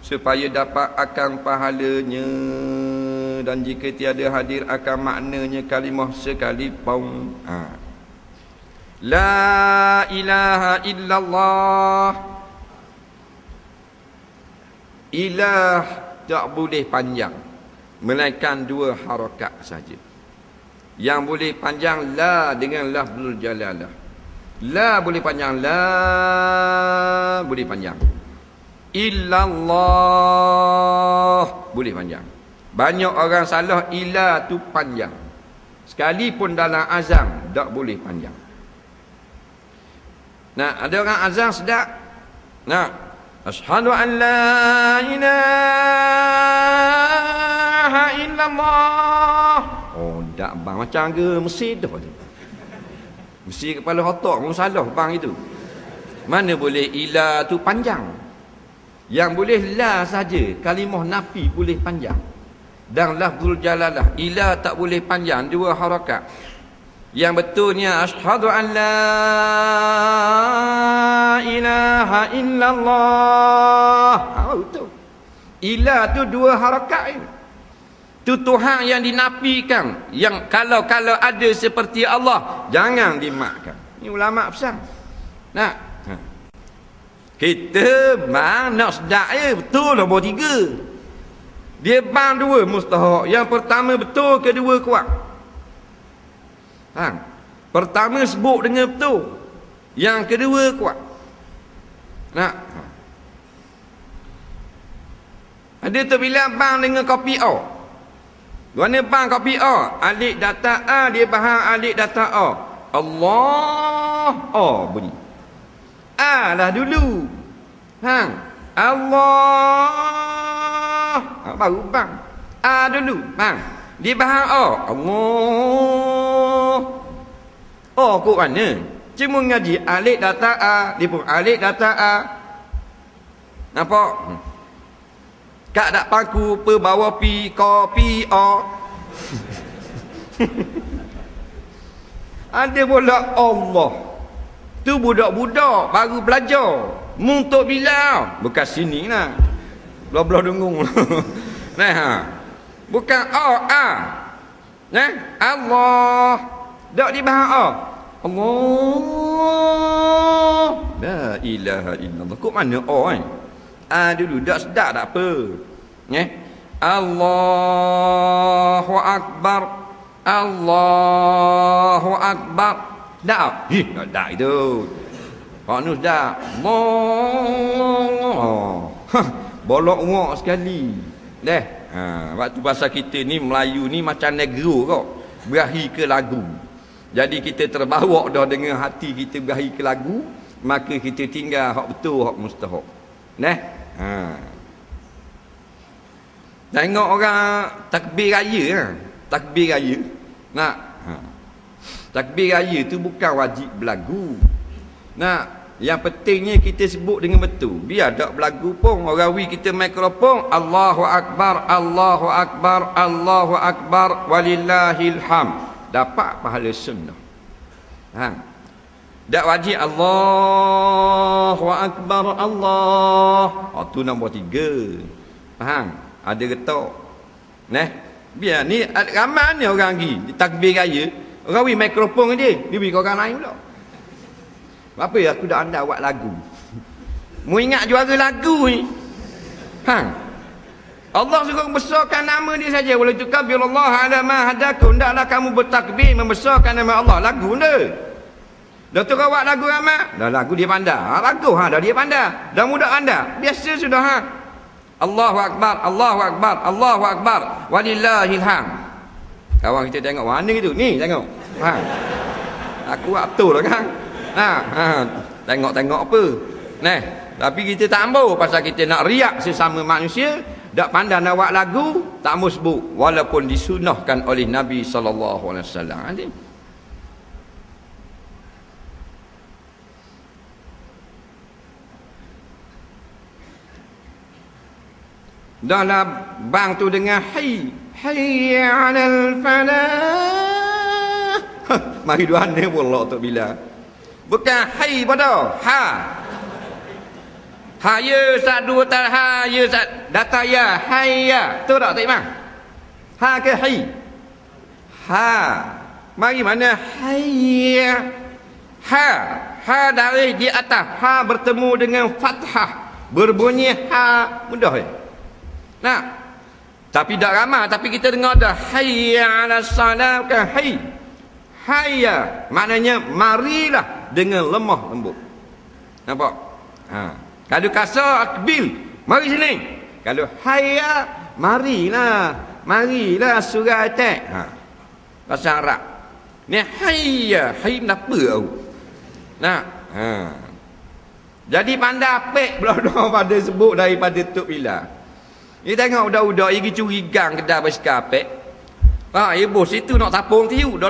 supaya dapat akan pahalanya. Dan jika tiada hadir akan maknanya kalimah sekalipun ha. La ilaha illallah. Ilah tak boleh panjang. Melainkan dua harakat saja. Yang boleh panjang La dengan lafzul jalalah. La boleh panjang La boleh panjang Illallah Boleh panjang Banyak orang salah Ilah tu panjang Sekalipun dalam azam Tak boleh panjang Nah, ada orang azan sedap. Nah, asyhadu an la ilaha illallah. Oh, tak bang macam ke mesti dah tu. Mesti kepala otak pun salah bang itu. Mana boleh ila tu panjang. Yang boleh la saja, kalimah nafi boleh panjang. Dan lafzul jalalah ila tak boleh panjang dua harakat. Yang betulnya asyhadu an la ilaha illallah. Ha betul. Ilah tu dua harakat ini. Tu Tuhan yang dinafikan. Yang kalau-kalau ada seperti Allah, jangan dimakkan. Ini ulama pesan. Nah. Kita bang nak sedak je betul nombor tiga. Dia bang dua mustahak. Yang pertama betul, kedua kuat. Ha. Pertama sebut dengan betul. Yang kedua kuat. Nak. Ada terbilang bang dengan kopi O. Mana bang kopi O? Alik data A dia faham alik data O. Allah O bunyi. A lah dulu. Ha. Allah. Ha, baru bang. A dulu. Bang. Dia faham O. Allah. Oh, kok mana? Cuma ngaji alik data A. Dia pun alik data A. Nampak? Hmm. Kak tak paku pe bawa pi kopi O. Ada pula Allah. Tu budak-budak baru belajar. Muntuk bila? Bukan sini lah. Belah-belah dengung. nah, ha. Bukan O, A. Nah, Allah. Tak dibahas O. Allah. La ilaha illallah. Kok mana O kan? A dulu. Tak sedap tak apa. Nah. Allahu Akbar. Allahu Akbar. Tak? Ih, tak itu. Pak Nus dah. Allah. Bolok ngok sekali. Deh. Ha, waktu bahasa kita ni Melayu ni macam negro kau. Berahi ke lagu. Jadi kita terbawa dah dengan hati kita berahi ke lagu, maka kita tinggal hak betul hak mustahak. Neh. Ha. Tengok orang takbir raya ha. Takbir raya. Nak. Ha. Takbir raya tu bukan wajib berlagu. Nak yang pentingnya kita sebut dengan betul. Biar tak berlagu pun. Orang wi kita mikrofon. Allahu Akbar, Allahu Akbar, Allahu Akbar, walillahilham. Dapat pahala sunnah. Ha. Tak wajib Allahu Akbar, Allah. Oh, tu nombor tiga. Faham? Ada getok. Nah, biar ni ramai ni orang pergi. Takbir raya. Orang wi mikrofon dia. Dia bagi orang lain pula. Apa aku dah anda buat lagu. Mu ingat juara lagu ni. Ha. Allah suka membesarkan nama dia saja. Wala tukabbirullah ala ma hadakum. Hendaklah kamu bertakbir membesarkan nama Allah. Lagu dia. Dah tu buat lagu ramai. Dah lagu dia pandai. Ha, lagu ha dah dia pandai. Dah mudah anda. Biasa sudah ha. Allahu akbar, Allahu akbar, Allahu akbar. Walillahil ham. Kawan kita tengok mana itu? Ni tengok. Ha. Aku betul lah kan. Ha, ha. Tengok-tengok apa? Nah, tapi kita tak ambil pasal kita nak riak sesama manusia, tak pandai nak buat lagu, tak mau sebut walaupun disunahkan oleh Nabi sallallahu alaihi wasallam. Dalam bang tu dengan hayy hayy 'alal falah. Mari dua anda pula tu bila. Bukan hai pada ha. Ha ya sat dua tak ha ya sat data ya hayya. Tu tak tak imam? Ha ke hai? Ha. Mari mana hayya? Ha. Ha dari di atas. Ha bertemu dengan fathah. Berbunyi ha. Mudah ya? Nah. Tapi tak ramai. Tapi kita dengar dah. Hayya ala salam ke hay. Hayya. Maknanya marilah dengan lemah lembut. Nampak? Ha. Kalau kasar akbil, mari sini. Kalau hayya, marilah. Marilah surah atak. Ha. Bahasa Arab. Ni hayya, hayya kenapa tau? Nah, ha. Jadi pandai apik belah pada sebut daripada Tok Bila. Ni tengok budak-budak pergi curi gang kedai basikal apik. Ha, ibu situ nak tapung tiu.